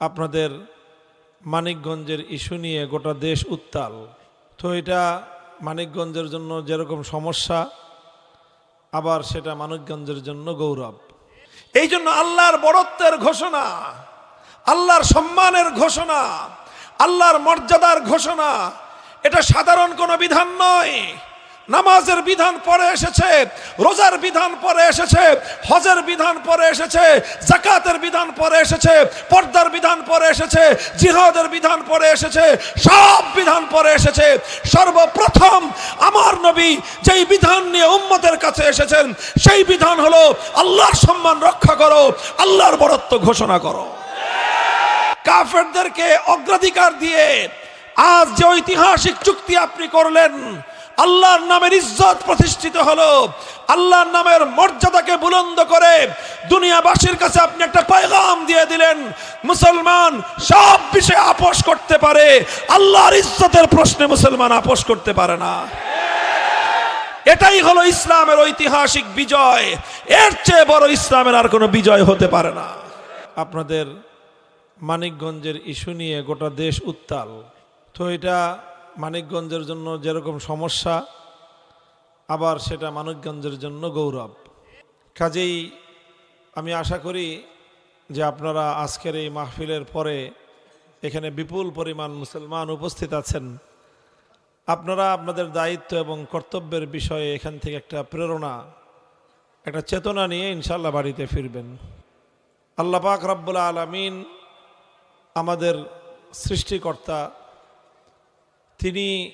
আপনাদের মানিকগঞ্জের ইস্যু নিয়ে গোটা দেশ উত্তাল। তো এটা মানিকগঞ্জের জন্য যেরকম সমস্যা, আবার সেটা মানিকগঞ্জের জন্য গৌরব। এই জন্য আল্লাহর বড়ত্বের ঘোষণা, আল্লাহর সম্মানের ঘোষণা, আল্লাহর মর্যাদার ঘোষণা, এটা সাধারণ কোনো বিধান নয়। নামাজের বিধান পরে এসেছে, রোজার বিধান পরে এসেছে, হজের বিধান পরে এসেছে জাকাতের বিধান পরে এসেছে, পর্দার বিধান পরে এসেছে, জিহাদের বিধান পরে এসেছে, সব বিধান পরে এসেছে। সর্বপ্রথম আমার নবী যেই বিধান নিয়ে উম্মতের কাছে এসেছেন, সেই বিধান হলো আল্লাহর সম্মান রক্ষা করো, আল্লাহর বরত্ব ঘোষণা করো। কাফেরদেরকে অগ্রাধিকার দিয়ে আজ যে ঐতিহাসিক চুক্তি আপনি করলেন আল্লাহর নামের ইজ্জত প্রতিষ্ঠিত হলো। আল্লাহর নামের মর্যাদাকে বুলন্দ করে দুনিয়াবাসীর কাছে আপনি একটা পয়গাম দিয়ে দিলেন। মুসলমান সব বিষয়ে আপোষ করতে পারে। আল্লাহর ইজ্জতের প্রশ্নে মুসলমান আপোষ করতে পারে না। এটাই হলো ইসলামের ঐতিহাসিক বিজয়। এর চেয়ে বড় ইসলামের আর কোনো বিজয় হতে পারে না। আপনাদের মানিকগঞ্জের ইস্যু নিয়ে গোটা দেশ উত্তাল। তো এটা মানিকগঞ্জের জন্য যেরকম সমস্যা, আবার সেটা মানিকগঞ্জের জন্য গৌরব। কাজেই আমি আশা করি যে আপনারা আজকের এই মাহফিলের পরে এখানে বিপুল পরিমাণ মুসলমান উপস্থিত আছেন। আপনারা আপনাদের দায়িত্ব এবং কর্তব্যের বিষয়ে এখান থেকে একটা প্রেরণা, একটা চেতনা নিয়ে ইনশাল্লাহ বাড়িতে ফিরবেন। আল্লাহ পাক রব্বুল আলমিন আমাদের সৃষ্টিকর্তা তিনি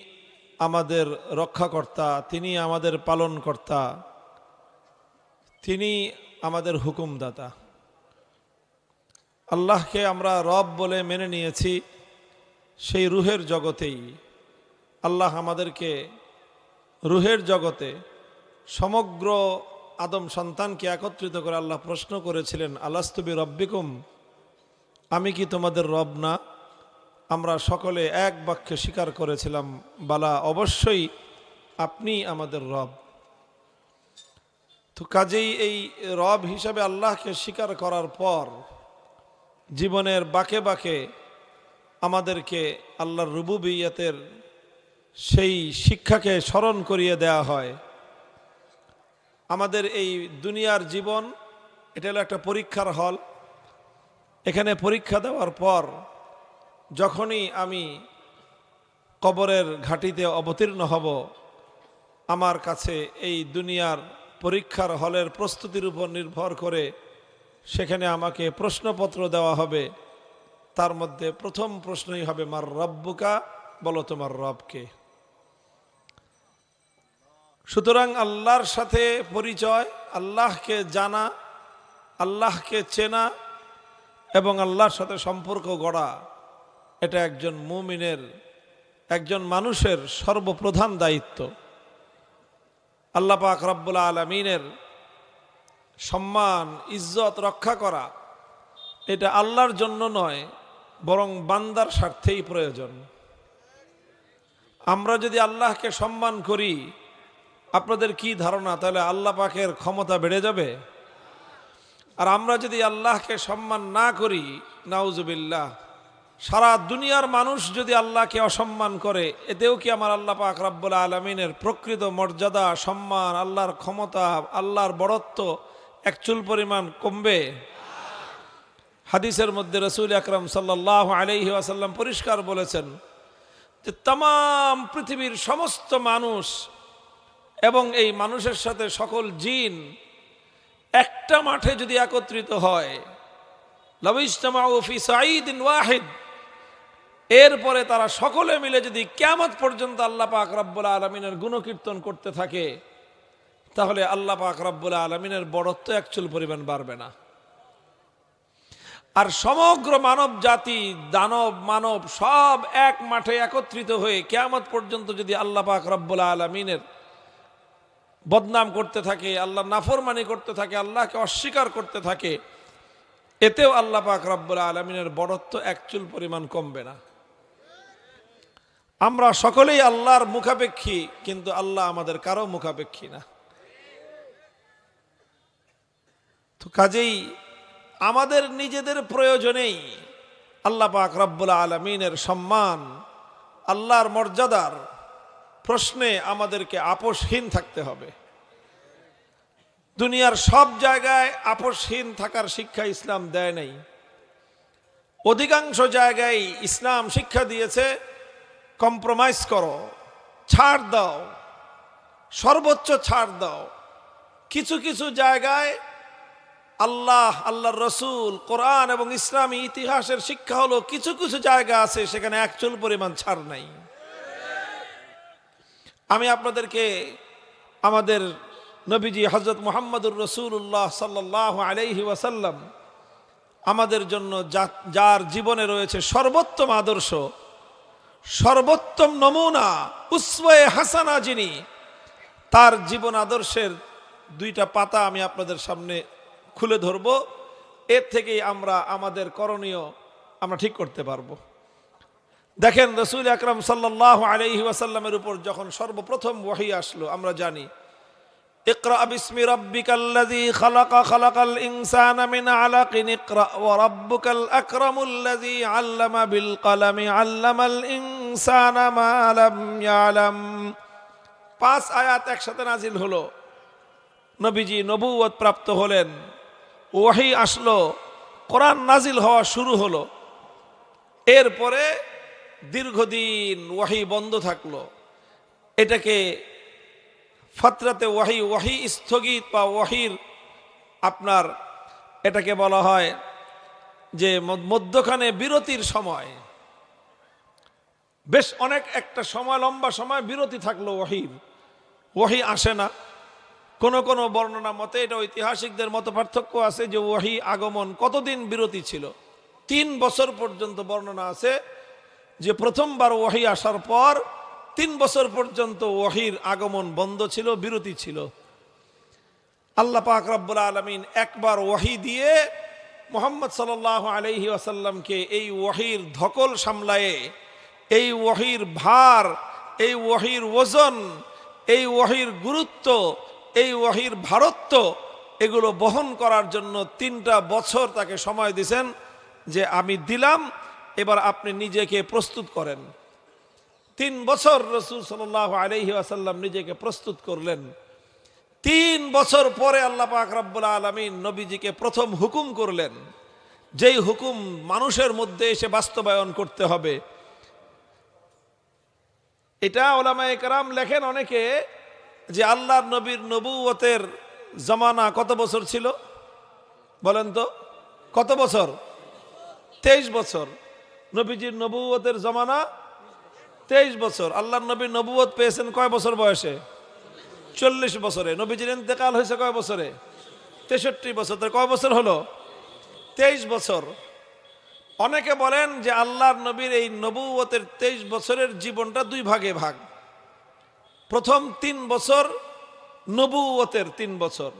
আমাদের রক্ষাকর্তা, তিনি আমাদের পালনকর্তা, তিনি আমাদের হুকুমদাতা। আল্লাহকে আমরা রব বলে মেনে নিয়েছি সেই রুহের জগতেই। আল্লাহ আমাদেরকে রুহের জগতে সমগ্র আদম সন্তানকে একত্রিত করে আল্লাহ প্রশ্ন করেছিলেন আল্লাস্তবি রব্বিকুম? আমি কি তোমাদের রব না? আমরা সকলে এক বাক্যে স্বীকার করেছিলাম, বালা, অবশ্যই আপনি আমাদের রব। তো কাজেই এই রব হিসাবে আল্লাহকে স্বীকার করার পর জীবনের বাকে বাকে আমাদেরকে আল্লাহর রুবুবিয়তের সেই শিক্ষাকে স্মরণ করিয়ে দেয়া হয়। আমাদের এই দুনিয়ার জীবন, এটা হলো একটা পরীক্ষার হল। এখানে পরীক্ষা দেওয়ার পর যখনই আমি কবরের ঘাটিতে অবতীর্ণ হব, আমার কাছে এই দুনিয়ার পরীক্ষার হলের প্রস্তুতির উপর নির্ভর করে সেখানে আমাকে প্রশ্নপত্র দেওয়া হবে। তার মধ্যে প্রথম প্রশ্নই হবে, মার রব্বুকা? বলো, তোমার রবকে। সুতরাং আল্লাহর সাথে পরিচয়, আল্লাহকে জানা, আল্লাহকে চেনা এবং আল্লাহর সাথে সম্পর্ক গড়া এটা একজন মুমিনের, একজন মানুষের সর্বপ্রধান দায়িত্ব। আল্লাহ পাক রব্বুল আলমিনের সম্মান, ইজ্জত রক্ষা করা, এটা আল্লাহর জন্য নয়, বরং বান্দার স্বার্থেই প্রয়োজন। আমরা যদি আল্লাহকে সম্মান করি, আপনাদের কি ধারণা? তাহলে আল্লাহ পাকের ক্ষমতা বেড়ে যাবে? আর আমরা যদি আল্লাহকে সম্মান না করি, নাউজুবিল্লাহ। সারা দুনিয়ার মানুষ যদি আল্লাহকে অসম্মান করে, এতেও কি আমার আল্লাহ পাক রাব্বুল আলমিনের প্রকৃত মর্যাদা, সম্মান, আল্লাহর ক্ষমতা, আল্লাহর বড়ত্ব এক চুল পরিমাণ কমবে? হাদিসের মধ্যে রসুল আকরম সাল্লাহ আলহি আসাল্লাম পরিষ্কার বলেছেন যে তাম পৃথিবীর সমস্ত মানুষ এবং এই মানুষের সাথে সকল জিন একটা মাঠে যদি একত্রিত হয় ওয়াহিদ এরপরে তারা সকলে মিলে যদি কেমত পর্যন্ত আল্লাহ পাক রব্বুল আলমিনের গুণকীর্তন করতে থাকে, তাহলে আল্লাহ পাক রব্বুল আলমিনের বড়ত্ব একচুল পরিমাণ বাড়বে না। আর সমগ্র মানব জাতি, দানব, মানব সব এক মাঠে একত্রিত হয়ে কেয়ামত পর্যন্ত যদি আল্লাহ পাক রব্বুল আলমিনের বদনাম করতে থাকে, আল্লাহ নাফরমানি করতে থাকে, আল্লাহকে অস্বীকার করতে থাকে, এতেও আল্লাহ পাক রব্বুল আলমিনের বড়ত্ব একচুল পরিমাণ কমবে না। আমরা সকলেই আল্লাহর মুখাপেক্ষী, কিন্তু আল্লাহ আমাদের কারও মুখাপেক্ষী না। তো কাজেই আমাদের নিজেদের প্রয়োজনেই আল্লাহ পাক রব্বুল আলমিনের সম্মান, আল্লাহর মর্যাদার প্রশ্নে আমাদেরকে আপোষহীন থাকতে হবে। দুনিয়ার সব জায়গায় আপোষহীন থাকার শিক্ষা ইসলাম দেয় নাই। অধিকাংশ জায়গায় ইসলাম শিক্ষা দিয়েছে কম্প্রোমাইজ করো, ছাড় দাও, সর্বোচ্চ ছাড় দাও। কিছু কিছু জায়গায় আল্লাহ, আল্লাহর রসুল, কোরআন এবং ইসলামী ইতিহাসের শিক্ষা হলো কিছু কিছু জায়গা আছে সেখানে একচুল পরিমাণ ছাড় নাই। আমি আপনাদেরকে আমাদের নবীজি হজরত মোহাম্মদুর রসুল্লাহ সাল্লাহ আলাইহি ওয়াসাল্লাম আমাদের জন্য যার জীবনে রয়েছে সর্বোত্তম আদর্শ সর্বোত্তম নমুনা উসওয়ে হাসানা যিনি, তার জীবন আদর্শের দুইটা পাতা আমি আপনাদের সামনে খুলে ধরব। এর থেকেই আমরা আমাদের করণীয় আমরা ঠিক করতে পারব। দেখেন রসুল আকরাম সাল্লাহ আলহি ওয়াসাল্লামের উপর যখন সর্বপ্রথম ওয়াহি আসলো, আমরা জানি اقرأ باسم ربك الذي خلق خلق الإنسان من علق اقرأ وربك الأكرم الذي علم بالقلم علم الإنسان ما لم يعلم পাঁচ আয়াত একসাথে নাজিল হলো নবীজি নবুয়ত প্রাপ্ত হলেন ওয়াহি আসলো কোরআন নাজিল হওয়া শুরু হলো এরপরে দীর্ঘদিন ওয়াহি বন্ধ থাকলো এটাকে ফতরাতে ওয়াহি ওয়াহি স্থগিত বা ওয়াহির আপনার এটাকে বলা হয় যে মধ্যখানে বিরতির সময়। বেশ অনেক একটা সময়, লম্বা সময় বিরতি থাকল ওয়াহির। ওয়াহি আসে না। কোনো কোনো বর্ণনা মতে এটা ঐতিহাসিকদের মতো পার্থক্য আছে যে ওয়াহি আগমন কতদিন বিরতি ছিল? তিন বছর পর্যন্ত বর্ণনা আছে যে প্রথমবার ওয়াহি আসার পর তিন বছর পর্যন্ত ওয়াহির আগমন বন্ধ ছিল, বিরতি ছিল। আল্লাহ পাক রব্বুল আলমিন একবার ওয়াহি দিয়ে মোহাম্মদ সাল আলহি আসাল্লামকে এই ওয়াহির ধকল সামলায়ে, এই ওয়াহির ভার, এই ওয়াহির ওজন, এই ওয়াহির গুরুত্ব, এই ওয়াহির ভারত্ব, এগুলো বহন করার জন্য তিনটা বছর তাকে সময় দিছেন যে আমি দিলাম, এবার আপনি নিজেকে প্রস্তুত করেন। তিন বছর রসুল সাল আলহি আসাল্লাম নিজেকে প্রস্তুত করলেন। তিন বছর পরে আল্লাহ পাক রব্বুল আলমিন নবীজিকে প্রথম হুকুম করলেন, যেই হুকুম মানুষের মধ্যে এসে বাস্তবায়ন করতে হবে। এটা ওলামায়ে কেরাম লেখেন অনেকে যে আল্লাহর নবীর নবুয়তের জমানা কত বছর ছিল? বলেন তো, কত বছর? তেইশ বছর। নবীজির নবুয়তের জমানা তেইশ বছর। আল্লাহর নবী নবুয়ত পেয়েছেন কয় বছর বয়সে? চল্লিশ বছরে। নবীজির ইন্তেকাল হয়েছে কয় বছরে? তেষট্টি বছর। তার কয় বছর হলো? তেইশ বছর। অনেকে বলেন যে আল্লাহর নবীর এই নবুয়তের তেইশ বছরের জীবনটা দুই ভাগে ভাগ। প্রথম তিন বছর নবুয়তের তিন বছর।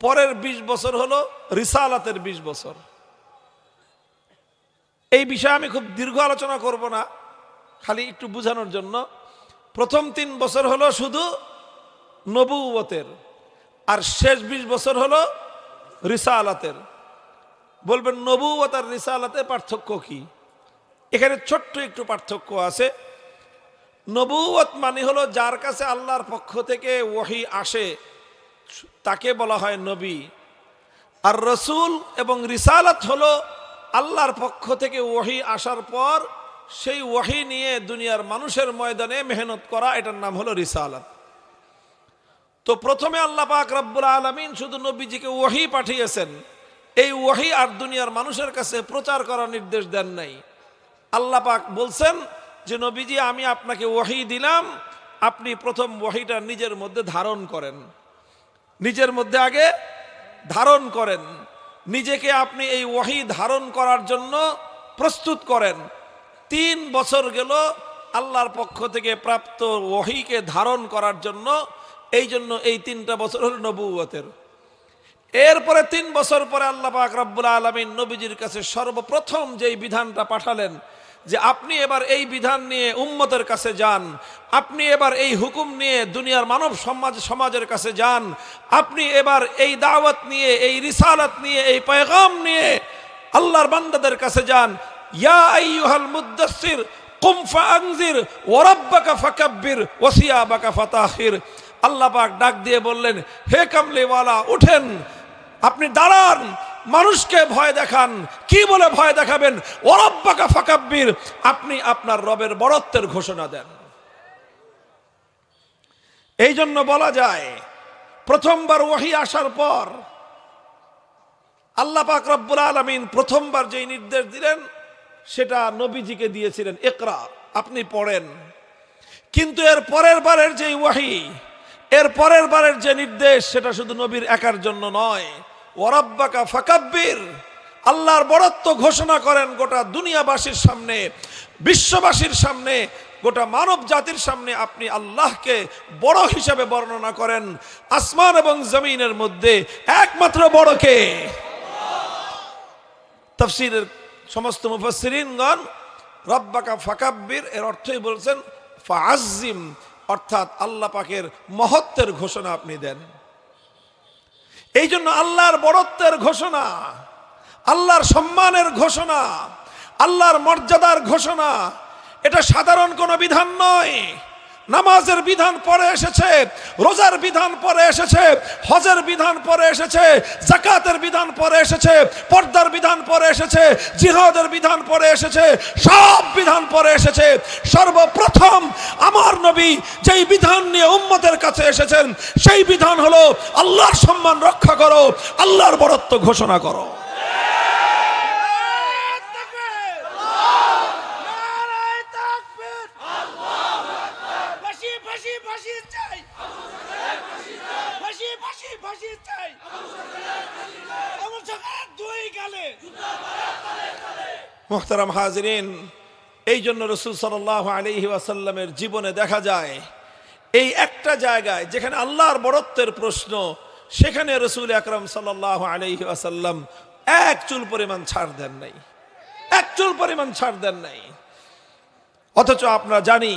পরের ২০ বছর হলো রিসালাতের ২০ বছর। এই বিষয়ে আমি খুব দীর্ঘ আলোচনা করব না। খালি একটু বোঝানোর জন্য। প্রথম তিন বছর হলো শুধু নবুয়তের আর শেষ ২০ বছর হলো রিসালাতের। বলবেন নবুয়ত আর রিসালাতের পার্থক্য কি? এখানে ছোট্ট একটু পার্থক্য আছে। নবুয়ত মানে হলো যার কাছে আল্লাহর পক্ষ থেকে ওহি আসে, তাকে বলা হয় নবী। আর রসুল এবং রিসালাত হলো আল্লাহর পক্ষ থেকে ওহি আসার পর সেই ওয়াহি নিয়ে দুনিয়ার মানুষের ময়দানে মেহনত করা, এটার নাম হলো রিসালাত। তো প্রথমে আল্লাহ পাক রব্বুল আলমিন শুধু নবীজিকে ওয়াহি পাঠিয়েছেন। এই ওয়াহি আর দুনিয়ার মানুষের কাছে প্রচার করার নির্দেশ দেন নাই। আল্লাহ পাক বলছেন যে, নবীজি, আমি আপনাকে ওয়াহি দিলাম, আপনি প্রথম ওয়াহিটা নিজের মধ্যে ধারণ করেন। নিজের মধ্যে আগে ধারণ করেন। নিজেকে আপনি এই ওয়াহি ধারণ করার জন্য প্রস্তুত করেন। তিন বছর গেল আল্লাহর পক্ষ থেকে প্রাপ্ত ওহিকে ধারণ করার জন্য, এই জন্য এই তিনটা বছর হল নবুয়তের। এরপরে তিন বছর পরে আল্লাহ পাক রব্বুল আলমিন নবীজির কাছে সর্বপ্রথম যেই বিধানটা পাঠালেন, যে আপনি এবার এই বিধান নিয়ে উম্মতের কাছে যান, আপনি এবার এই হুকুম নিয়ে দুনিয়ার মানব সমাজ, সমাজের কাছে যান, আপনি এবার এই দাওয়াত নিয়ে, এই রিসালাত নিয়ে, এই পয়গাম নিয়ে আল্লাহর বান্দাদের কাছে যান ইয়া আইয়ুহাল ডাক দিয়ে বললেন, হে কামলিওয়ালা আপনি দাঁড়ান। মানুষকে ভয় দেখান। বলে ভয় দেখাবেন? ওরাব্বাকা আপনি আপনার রবের বরত্বের ঘোষণা দেন। এই জন্য বলা যায়, প্রথমবার ওহি আসার পর আল্লাহ পাক রব্বুল আলমিন প্রথমবার যেই নির্দেশ দিলেন সেটা নবীজিকে দিয়েছিলেন একরা আপনি পড়েন। কিন্তু এর পরের বারের যে ওয়াহি, এর পরের বারের যে নির্দেশ, সেটা শুধু নবীর একার জন্য নয়। ওরাব্বাকা ফাকাব্বির, আল্লাহর বড়ত্ব ঘোষণা করেন গোটা দুনিয়াবাসীর সামনে, বিশ্ববাসীর সামনে, গোটা মানব জাতির সামনে আপনি আল্লাহকে বড় হিসাবে বর্ণনা করেন। আসমান এবং জমিনের মধ্যে একমাত্র বড়কে তফসিরের সমস্ত মুফাসসিরিনগণ, রব্বাকা ফাকাব্বির, এর অর্থই বলছেন ফাজিম অর্থাৎ আল্লাহ পাকের মহত্বের ঘোষণা আপনি দেন। এই জন্য আল্লাহর বড়ত্বের ঘোষণা, আল্লাহর সম্মানের ঘোষণা, আল্লাহর মর্যাদার ঘোষণা, এটা সাধারণ কোনো বিধান নয়। নামাজের বিধান পরে এসেছে, রোজার বিধান পরে এসেছে, হজের বিধান পরে এসেছে জাকাতের বিধান পরে এসেছে, পর্দার বিধান পরে এসেছে, জিহাদের বিধান পরে এসেছে, সব বিধান পরে এসেছে। সর্বপ্রথম আমার নবী যেই বিধান নিয়ে উম্মতের কাছে এসেছেন, সেই বিধান হলো আল্লাহর সম্মান রক্ষা করো, আল্লাহর বড়ত্ব ঘোষণা করো। মোহতারাম হাজরিন এই জন্য রসুল সাল্লাহ আলহি ওয়াসাল্লামের জীবনে দেখা যায়, এই একটা জায়গায় যেখানে আল্লাহর বড়ত্বের প্রশ্ন, সেখানে রসুল আকরম সাল্লাহ আলহি ওয়াসাল্লাম এক চুল পরিমাণ ছাড় দেন নাই। এক চুল পরিমাণ ছাড় দেন নাই। অথচ আমরা জানি,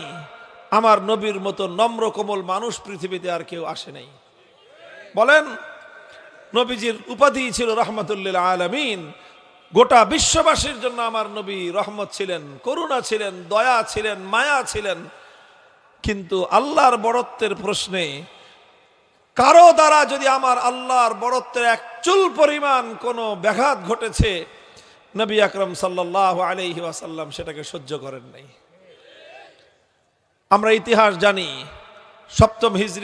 আমার নবীর মতো নম্র কোমল মানুষ পৃথিবীতে আর কেউ আসে নাই। বলেন, নবীজির উপাধি ছিল রহমতুল্লিল আলমিন গোটা বিশ্ববাসীর জন্য আমার নবী রহমত ছিলেন, করুণা ছিলেন, দয়া ছিলেন, মায়া ছিলেন। কিন্তু আল্লাহর বড়ত্বের প্রশ্নে, কারও দ্বারা যদি আমার আল্লাহর বড়ত্বের এক চুল পরিমাণ কোনো ব্যাঘাত ঘটেছে, নবী আকরম সাল্লাহ আলহি ওয়াসাল্লাম সেটাকে সহ্য করেন নাই। আমরা ইতিহাস জানি, সপ্তম হিজরি